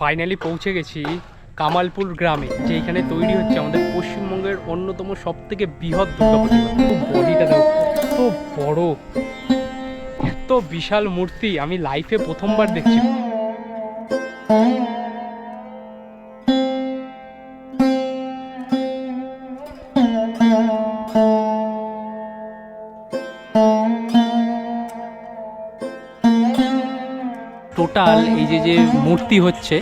Finally পৌঁছে গেছি কামালপুর গ্রামে, যেখানে তৈরি হচ্ছে আমাদের পশ্চিমবঙ্গের অন্যতম সব থেকে বৃহৎ বডিটা দেখো এত বড়। এত বিশাল মূর্তি আমি লাইফে প্রথমবার দেখছি। টোটাল এই যে যে মূর্তি হচ্ছে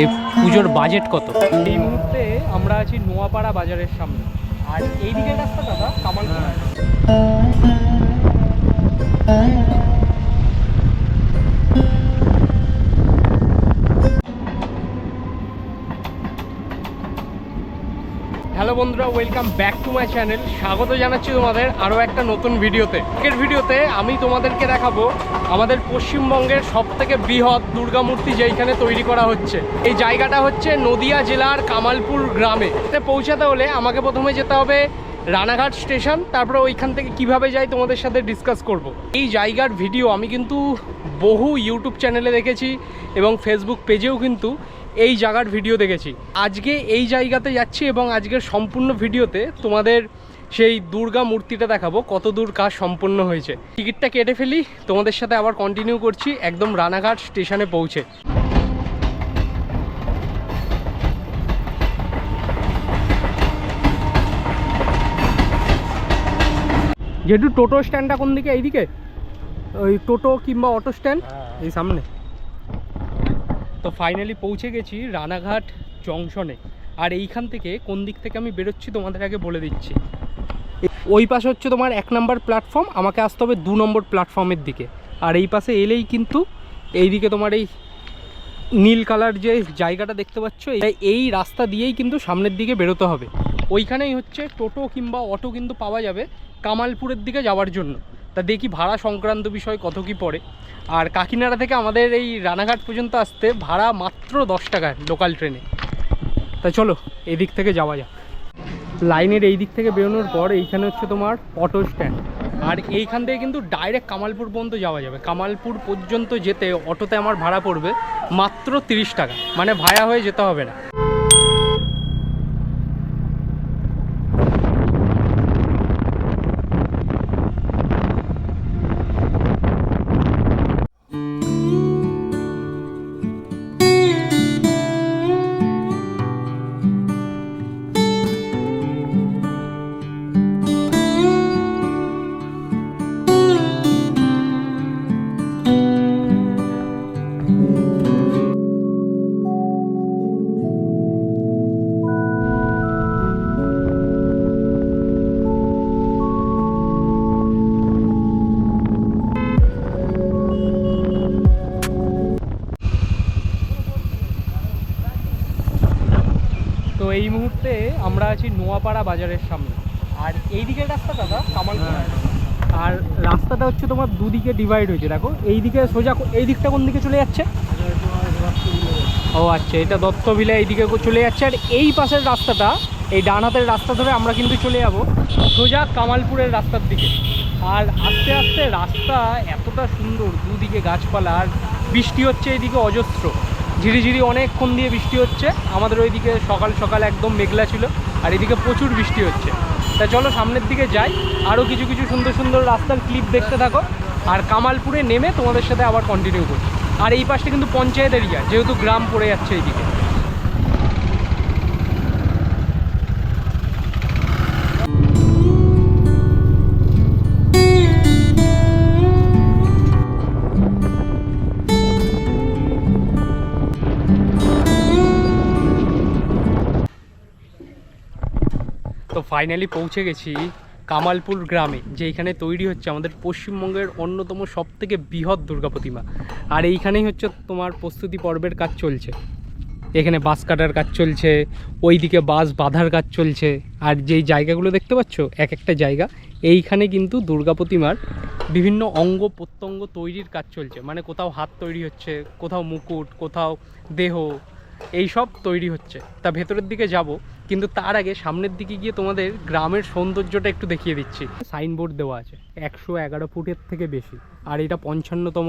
এই পুজোর বাজেট কত? এই মুহূর্তে আমরা আছি নোয়াপাড়া বাজারের সামনে। আর এই দিকের রাস্তা দাদা কামালপুর। হ্যালো বন্ধুরা welcome back to my channel স্বাগত জানাচ্ছি তোমাদের আরও একটা নতুন ভিডিওতে। আজকের ভিডিওতে আমি তোমাদেরকে দেখাবো আমাদের পশ্চিমবঙ্গের সব থেকে বৃহৎ দুর্গা মূর্তি যেইখানে তৈরি করা হচ্ছে। এই জায়গাটা হচ্ছে নদিয়া জেলার কামালপুর গ্রামে। এতে পৌঁছাতে হলে আমাকে প্রথমে যেতে হবে রানাঘাট স্টেশন, তারপরে ওইখান থেকে কীভাবে যাই তোমাদের সাথে ডিসকাস করব। এই জায়গার ভিডিও আমি কিন্তু বহু ইউটিউব চ্যানেলে দেখেছি এবং ফেসবুক পেজেও কিন্তু। এই জায়গার ভিডিও দেখেছি। আজকে এই জায়গাতে যাচ্ছি এবং আজকের সম্পূর্ণ ভিডিওতে তোমাদের সেই দুর্গা মূর্তিটা দেখাবো, কত দূর কাজ সম্পূর্ণ হয়েছে। টিকিটটা কেটে ফেলি, তোমাদের সাথে আবার কন্টিনিউ করছি, একদম রানাঘাট স্টেশনে পৌঁছে। যেহেতু টোটো স্ট্যান্ডটা কোন দিকে? এইদিকে? ওই টোটো কিংবা অটো স্ট্যান্ড এই সামনে। তো ফাইনালি পৌঁছে গেছি রানাঘাট জংশনে। আর এইখান থেকে কোন দিক থেকে আমি বেরোচ্ছি তোমাদের আগে বলে দিচ্ছি। ওই পাশে হচ্ছে তোমার এক নম্বর প্ল্যাটফর্ম আমাকে আসতে হবে দু নম্বর প্ল্যাটফর্মের দিকে। আর এই পাশে এলেই কিন্তু এইদিকে তোমার এই নীল কালার যে জায়গাটা দেখতে পাচ্ছ, এই- এই রাস্তা দিয়েই কিন্তু সামনের দিকে বেরোতে হবে। ওইখানেই হচ্ছে টোটো কিংবা অটো কিন্তু পাওয়া যাবে কামালপুরের দিকে যাওয়ার জন্য। তা দেখি ভাড়া সংক্রান্ত বিষয় কত কি পড়ে। আর কাকিনাড়া থেকে আমাদের এই রানাঘাট পর্যন্ত আসতে ভাড়া মাত্র দশ টাকায় লোকাল ট্রেনে। তা চলো, এদিক থেকে যাওয়া যাক। লাইনের এই দিক থেকে বেরোনোর পর এইখানে হচ্ছে তোমার অটো স্ট্যান্ড। আর এইখান থেকে কিন্তু ডাইরেক্ট কামালপুর পর্যন্ত যাওয়া যাবে। কামালপুর পর্যন্ত যেতে অটোতে আমার ভাড়া পড়বে মাত্র তিরিশ টাকা। মানে ভাড়া হয়ে যেতে হবে না। নোয়াপাড়া বাজারের সামনে। আর এই দিকের রাস্তা দাদা কামালপুর আর রাস্তাটা হচ্ছে তোমার দুদিকে ডিভাইড হয়েছে দেখো। এই দিকে সোজা এই দিকটা কোন দিকে চলে যাচ্ছে? ও আচ্ছা এটা দত্তবিলা এইদিকে চলে যাচ্ছে। আর এই পাশের রাস্তাটা এই ডান হাতের রাস্তা ধরে আমরা কিন্তু চলে যাব সোজা কামালপুরের রাস্তার দিকে। আর আস্তে আস্তে রাস্তা এতটা সুন্দর দুদিকে গাছপালা আর বৃষ্টি হচ্ছে এইদিকে অজস্র। ঝিরিঝিরি অনেকক্ষণ দিয়ে বৃষ্টি হচ্ছে। আমাদের ওইদিকে সকাল সকাল একদম মেঘলা ছিল, আর এদিকে প্রচুর বৃষ্টি হচ্ছে। তা চলো সামনের দিকে যাই। আরও কিছু কিছু সুন্দর সুন্দর রাস্তার ক্লিপ দেখতে থাকো। আর কামালপুরে নেমে তোমাদের সাথে আবার কন্টিনিউ করি আর এই পাশটা কিন্তু পঞ্চায়েত এরিয়া যেহেতু গ্রাম পড়ে যাচ্ছে এইদিকে। ফাইনালি পৌঁছে গেছি কামালপুর গ্রামে যেখানে তৈরি হচ্ছে আমাদের পশ্চিমবঙ্গের অন্যতম সব থেকে বৃহৎ দুর্গা প্রতিমা। আর এইখানেই হচ্ছে তোমার প্রস্তুতি পর্বের কাজ চলছে। এখানে বাঁশ কাটার কাজ চলছে, ওইদিকে বাঁশ বাঁধার কাজ চলছে। আর যেই জায়গাগুলো দেখতে পাচ্ছ, এক একটা জায়গা, এইখানে কিন্তু দুর্গা প্রতিমার বিভিন্ন অঙ্গ প্রত্যঙ্গ তৈরির কাজ চলছে। মানে কোথাও হাত তৈরি হচ্ছে, কোথাও মুকুট, কোথাও দেহ এই সব তৈরি হচ্ছে। তা ভেতরের দিকে যাব, কিন্তু তার আগে সামনের দিকে গিয়ে তোমাদের গ্রামের সৌন্দর্যটা একটু দেখিয়ে দিচ্ছি। সাইনবোর্ড দেওয়া আছে, একশো এগারো ফুটের থেকে বেশি, আর এটা পঞ্চান্নতম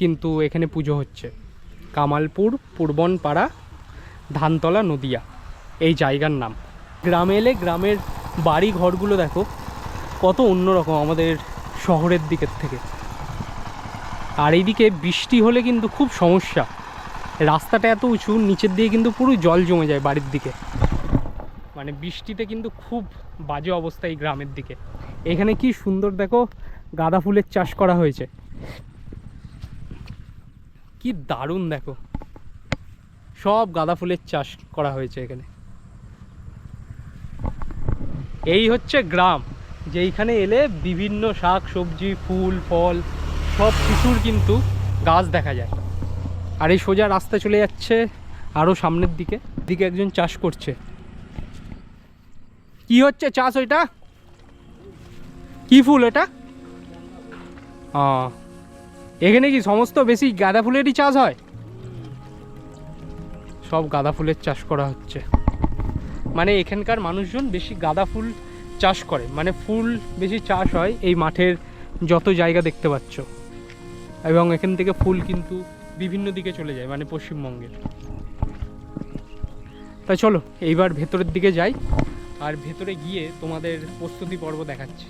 কিন্তু এখানে পুজো হচ্ছে। কামালপুর, পূর্বনপাড়া, ধানতলা, নদিয়া, এই জায়গার নাম। গ্রামে এলে গ্রামের বাড়ি ঘরগুলো দেখো, কত অন্যরকম আমাদের শহরের দিকের থেকে। আর এইদিকে বৃষ্টি হলে কিন্তু খুব সমস্যা। রাস্তাটা এত উঁচু, নিচের দিকে কিন্তু পুরো জল জমে যায় বাড়ির দিকে। মানে বৃষ্টিতে কিন্তু খুব বাজে অবস্থা এই গ্রামের দিকে। এখানে কি সুন্দর দেখো, গাঁদা ফুলের চাষ করা হয়েছে। কি দারুণ দেখো। সব গাঁদা ফুলের চাষ করা হয়েছে এখানে। এই হচ্ছে গ্রাম, যেইখানে এলে বিভিন্ন শাক, সবজি, ফুল, ফল, সব কিছুর কিন্তু গাছ দেখা যায়। আর এই সোজা রাস্তা চলে যাচ্ছে আরও সামনের দিকে। দিকে একজন চাষ করছে। কি হচ্ছে চাষ ওইটা? কি ফুল এটা? ও এখানে কি সমস্ত বেশি গাঁদা ফুলেরই চাষ হয়? সব গাঁদা ফুলের চাষ করা হচ্ছে। মানে এখানকার মানুষজন বেশি গাঁদা ফুল চাষ করে। মানে ফুল বেশি চাষ হয় এই মাঠের যত জায়গা দেখতে পাচ্ছ। এবং এখান থেকে ফুল কিন্তু বিভিন্ন দিকে চলে যায় মানে পশ্চিমবঙ্গের। তা চলো, এইবার ভেতরের দিকে যাই, আর ভেতরে গিয়ে তোমাদের প্রস্তুতি পর্ব দেখাচ্ছি।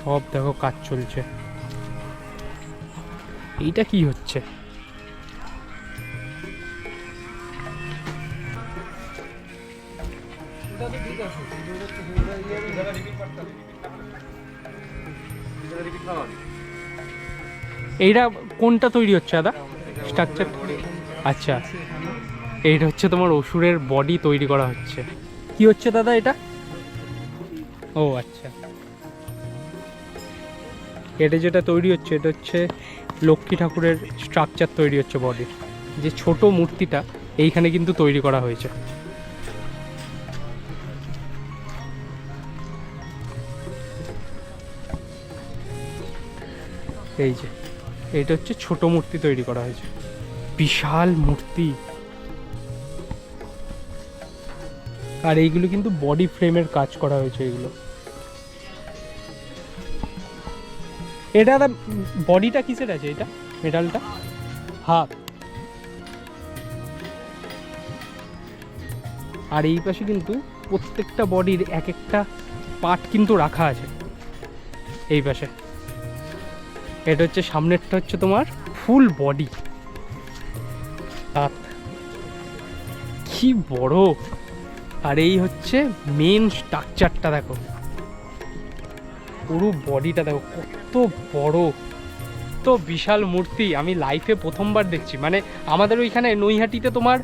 সব দেখো কাজ চলছে। এইটা কি হচ্ছে? এইটা কোনটা তৈরি হচ্ছে, দাদা? স্ট্রাকচার আচ্ছা। এইটা হচ্ছে তোমার অসুরের বডি তৈরি করা হচ্ছে। কি হচ্ছে, দাদা, এটা? ও আচ্ছা। এটা যেটা তৈরি হচ্ছে, এটা হচ্ছে লক্ষ্মী ঠাকুরের স্ট্রাকচার তৈরি হচ্ছে বডির যে ছোট মূর্তিটা এইখানে কিন্তু তৈরি করা হয়েছে। এই যে। এটা হচ্ছে ছোট মূর্তি তৈরি করা হয়েছে। বিশাল মূর্তি। আর এইগুলো কিন্তু বডি ফ্রেমের কাজ করা হয়েছে এগুলো। এটা বডিটা কিসের আছে এটা? মেটালটা হাত। আর এই পাশে কিন্তু প্রত্যেকটা বডির এক একটা পার্ট কিন্তু রাখা আছে। এই পাশে। এটা হচ্ছে সামনেরটা হচ্ছে তোমার ফুল বডি। হাত কি বড়। আর এই হচ্ছে মেন স্ট্রাকচারটা দেখো। পুরো বডিটা দেখো, কত বড়। তো বিশাল মূর্তি। আমি লাইফে প্রথমবার দেখছি। মানে আমাদের ওইখানে নৈহাটিতে তোমার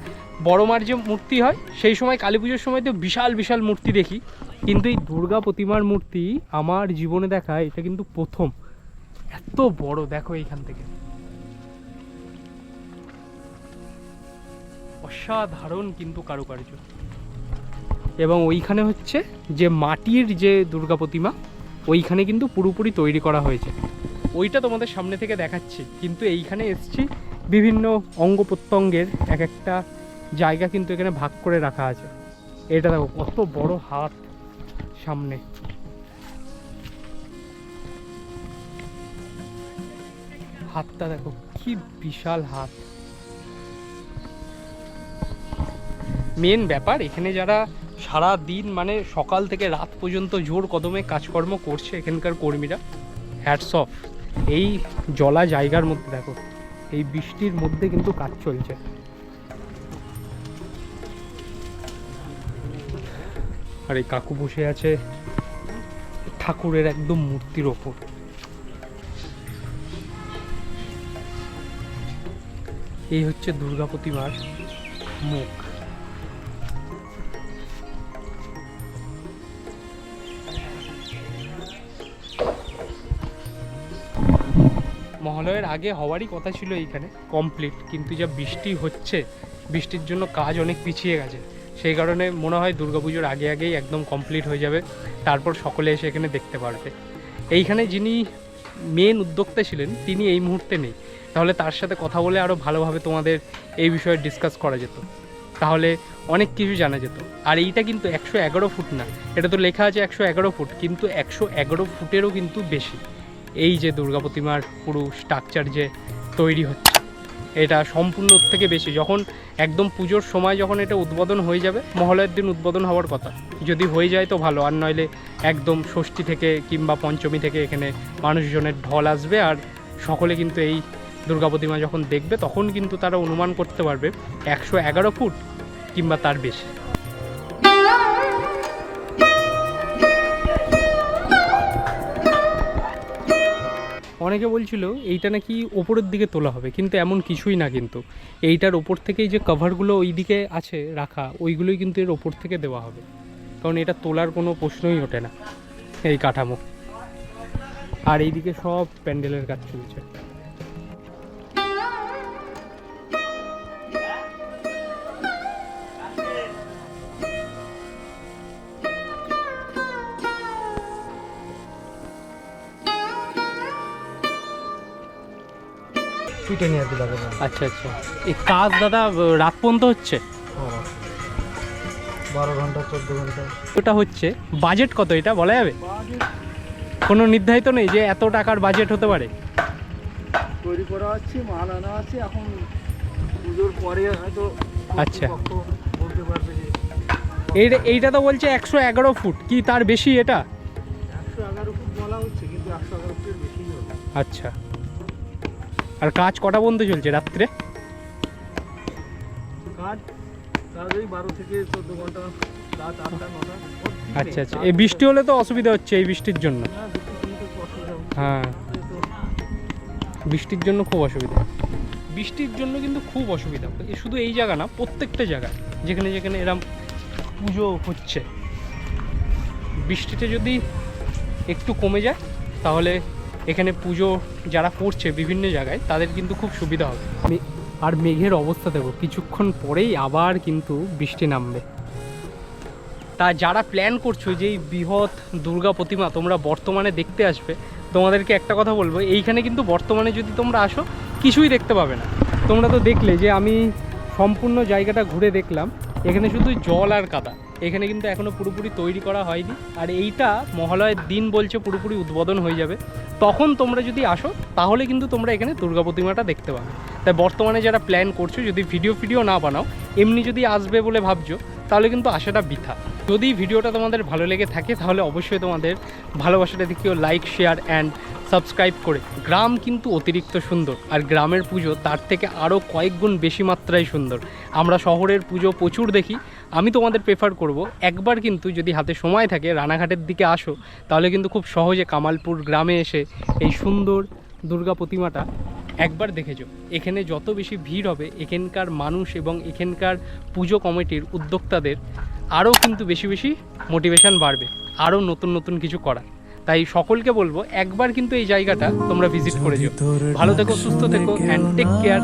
বড় মার যে মূর্তি হয়, সেই সময় কালী পুজোর সময় তো বিশাল বিশাল মূর্তি দেখি। কিন্তু এই দুর্গা প্রতিমার মূর্তি আমার জীবনে দেখা, এটা কিন্তু প্রথম। এত বড়, দেখো এইখান থেকে। অসাধারণ কিন্তু কারুকার্য। এবং ওইখানে হচ্ছে যে মাটির যে দুর্গা প্রতিমা, ওইখানে কিন্তু পুরোপুরি তৈরি করা হয়েছে। ওইটা তোমাদের সামনে থেকে দেখাচ্ছি, কিন্তু এইখানে এসছি বিভিন্ন অঙ্গ প্রত্যঙ্গের এক একটা জায়গা কিন্তু এখানে ভাগ করে রাখা আছে। এটা দেখো, কত বড় হাত সামনে। হাতটা দেখো, কি বিশাল হাত। মেন ব্যাপার, এখানে যারা সারা দিন মানে সকাল থেকে রাত পর্যন্ত জোর কদমে কাজকর্ম করছে এখানকার কর্মীরা হ্যাটস অফ এই জলা জায়গার মধ্যে দেখো, এই বৃষ্টির মধ্যে কিন্তু কাজ চলছে। আর এই কাকু বসে আছে, ঠাকুরের একদম মূর্তির ওপর। এই হচ্ছে দুর্গা প্রতিমার মুখ। মহালয়ের আগে হওয়ারই কথা ছিল এইখানে কমপ্লিট কিন্তু যা বৃষ্টি হচ্ছে, বৃষ্টির জন্য কাজ অনেক পিছিয়ে গেছে। সেই কারণে মনে হয় দুর্গাপুজোর আগে আগেই একদম কমপ্লিট হয়ে যাবে, তারপর সকলে এসে এখানে দেখতে পারবে। এইখানে যিনি মেন উদ্যোক্তা ছিলেন, তিনি এই মুহূর্তে নেই। তাহলে তার সাথে কথা বলে আরও ভালোভাবে তোমাদের এই বিষয়ে ডিসকাস করা যেত। তাহলে অনেক কিছু জানা যেত। আর এইটা কিন্তু একশো এগারো ফুট না, এটা তো লেখা আছে একশো এগারো ফুট, কিন্তু একশো এগারো ফুটেরও কিন্তু বেশি। এই যে দুর্গা প্রতিমার পুরো স্ট্রাকচার যে তৈরি হচ্ছে, এটা সম্পূর্ণ থেকে বেশি। যখন একদম পুজোর সময় যখন এটা উদ্বোধন হয়ে যাবে মহালয়ের দিন উদ্বোধন হওয়ার কথা। যদি হয়ে যায় তো ভালো, আর নইলে একদম ষষ্ঠী থেকে কিংবা পঞ্চমী থেকে এখানে মানুষজনের ঢল আসবে, আর সকলে কিন্তু এই দুর্গা প্রতিমা যখন দেখবে, তখন কিন্তু তারা অনুমান করতে পারবে একশো এগারো ফুট কিংবা তার বেশি। অনেকে বলছিল, এইটা নাকি ওপরের দিকে তোলা হবে। কিন্তু এমন কিছুই না কিন্তু। এইটার ওপর থেকেই যে কভারগুলো ওই দিকে আছে রাখা, ওইগুলোই কিন্তু এর ওপর থেকে দেওয়া হবে। কারণ এটা তোলার কোনো প্রশ্নই ওঠে না এই কাঠামো। আর এইদিকে সব প্যান্ডেলের কাজ চলছে। পিঠে নিয়ে আচ্ছা আচ্ছা। এই কাজ দাদা রাত পর্যন্ত হচ্ছে? বারো ঘণ্টা চোদ্দ ঘণ্টা। ওটা হচ্ছে। বাজেট কত এটা বলা যাবে? কোনো নির্ধারিত নেই যে এত টাকার বাজেট হতে পারে? তৈরি করা আছে মাল আনা আছে এখন পুজোর পরে হয়তো আচ্ছা। বলতে পারবে যে এইটা এইটা তো বলছে একশো এগারো ফুট। কি তার বেশি এটা? একশো এগারো ফুট বলা হচ্ছে কিন্তু একশো এগারো ফুটের বেশি আচ্ছা। আর কাজ কটা পর্যন্ত চলছে রাত্রে? কাজ কাজ ওই বারো থেকে চোদ্দ ঘণ্টা রাত আটটা নটা আচ্ছা আচ্ছা। এই বৃষ্টি হলে তো অসুবিধা হচ্ছে এই বৃষ্টির জন্য। হ্যাঁ। বৃষ্টির জন্য খুব অসুবিধা। বৃষ্টির জন্য কিন্তু খুব অসুবিধা। শুধু এই জায়গা না প্রত্যেকটা জায়গায় যেখানে যেখানে এরম পুজো হচ্ছে। বৃষ্টিতে যদি একটু কমে যায় তাহলে এখানে পুজো যারা করছে বিভিন্ন জায়গায় তাদের কিন্তু খুব সুবিধা হবে। আর মেঘের অবস্থা দেখো কিছুক্ষণ পরেই আবার কিন্তু বৃষ্টি নামবে। তা যারা প্ল্যান করছ যে এই বৃহৎ দুর্গা প্রতিমা তোমরা বর্তমানে দেখতে আসবে তোমাদেরকে একটা কথা বলব এইখানে কিন্তু বর্তমানে যদি তোমরা আসো কিছুই দেখতে পাবে না। তোমরা তো দেখলে যে আমি সম্পূর্ণ জায়গাটা ঘুরে দেখলাম এখানে শুধু জল আর কাদা। এখানে কিন্তু এখনও পুরোপুরি তৈরি করা হয়নি। আর এইটা মহালয়ের দিন বলছে পুরোপুরি উদ্বোধন হয়ে যাবে। তখন তোমরা যদি আসো, তাহলে কিন্তু তোমরা এখানে দুর্গা প্রতিমাটা দেখতে পাবে। তাই বর্তমানে যারা প্ল্যান করছ, যদি ভিডিও ফিডিও না বানাও, এমনি যদি আসবে বলে ভাবছ, তাহলে কিন্তু আসাটা বৃথা। যদি ভিডিওটা তোমাদের ভালো লেগে থাকে, তাহলে অবশ্যই তোমাদের ভালোবাসাটা দেখিও লাইক শেয়ার অ্যান্ড সাবস্ক্রাইব করে। গ্রাম কিন্তু অতিরিক্ত সুন্দর, আর গ্রামের পুজো তার থেকে আরও কয়েক গুণ বেশি মাত্রায় সুন্দর। আমরা শহরের পুজো প্রচুর দেখি, আমি তোমাদের প্রেফার করব, একবার কিন্তু যদি হাতে সময় থাকে রানাঘাটের দিকে আসো, তাহলে কিন্তু খুব সহজে কামালপুর গ্রামে এসে এই সুন্দর দুর্গা প্রতিমাটা একবার দেখেছ এখানে যত বেশি ভিড় হবে, এখানকার মানুষ এবং এখানকার পুজো কমিটির উদ্যোক্তাদের আরও কিন্তু বেশি বেশি মোটিভেশন বাড়বে আরও নতুন নতুন কিছু করার। তাই সকলকে বলব একবার কিন্তু এই জায়গাটা তোমরা ভিজিট করে যেও। ভালো থেকো সুস্থ থেকো অ্যান্ড টেক কেয়ার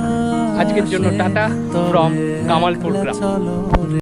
আজকের জন্য টাটা ফ্রম কামালপুর গ্রাম।